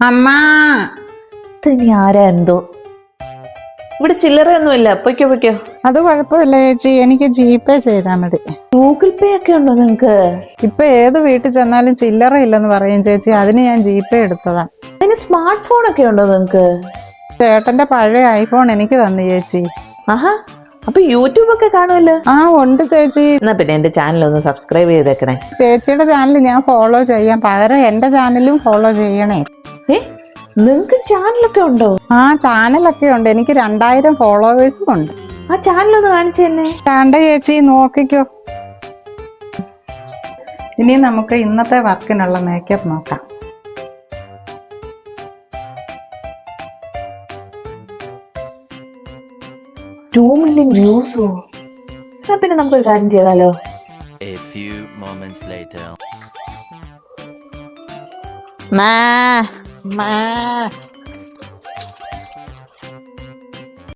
അമ്മ. ഇനി ആരാ എന്തോ? ഇവിടെ ചില്ലറയൊന്നുമില്ല. പൊയ്ക്കോ പൊയ്ക്കോ. അത് കുഴപ്പമില്ല ചേച്ചി. എനിക്ക് ജിപേ ചെയ്താ ചെയ്താൽ മതി. ഗൂഗിൾ പേ ഒക്കെ ഉണ്ടോ നിങ്ങക്ക്? ഇപ്പൊ ഏത് വീട്ടിൽ ചെന്നാലും ചില്ലറ ഇല്ലെന്ന് പറയും ചേച്ചി. അതിന് ഞാൻ ജിപേ എടുത്തതാ. അതിന് സ്മാർട്ട് ഫോൺ ഒക്കെ ഉണ്ടോ നിങ്ങക്ക്? ചേട്ടന്റെ പഴയ ഐഫോൺ എനിക്ക് തന്നു ചേച്ചി. ആഹാ. അപ്പൊ യൂട്യൂബ് ഒക്കെ കാണുമല്ലോ? ആ ഉണ്ട് ചേച്ചി. എന്നാ പിന്നെ എന്റെ ചാനൽ ഒന്ന് സബ്സ്ക്രൈബ് ചെയ്തേക്കണേ. ചേച്ചിയുടെ ചാനൽ ഞാൻ ഫോളോ ചെയ്യാം. പകരം എന്റെ ചാനലും ഫോളോ ചെയ്യണേ. ഏ? നിങ്ങക്ക് ചാനലൊക്കെ ഉണ്ടോ? ആ ചാനലൊക്കെ ഉണ്ട്. എനിക്ക് രണ്ടായിരം ഫോളോവേഴ്സും ഉണ്ട്. ആ ചാനൽ ഒന്ന് കാണിച്ചു തന്നെ. കണ്ട ചേച്ചി നോക്കിക്കോ. ഇനി നമുക്ക് ഇന്നത്തെ വർക്കിനുള്ള മേക്കപ്പ് നോക്കാം. ടു മില്യൺ വ്യൂസോ എന്നാ പിന്നെ നമുക്ക് കാര്യം ചെയ്താലോ? A few moments later. മാ മാ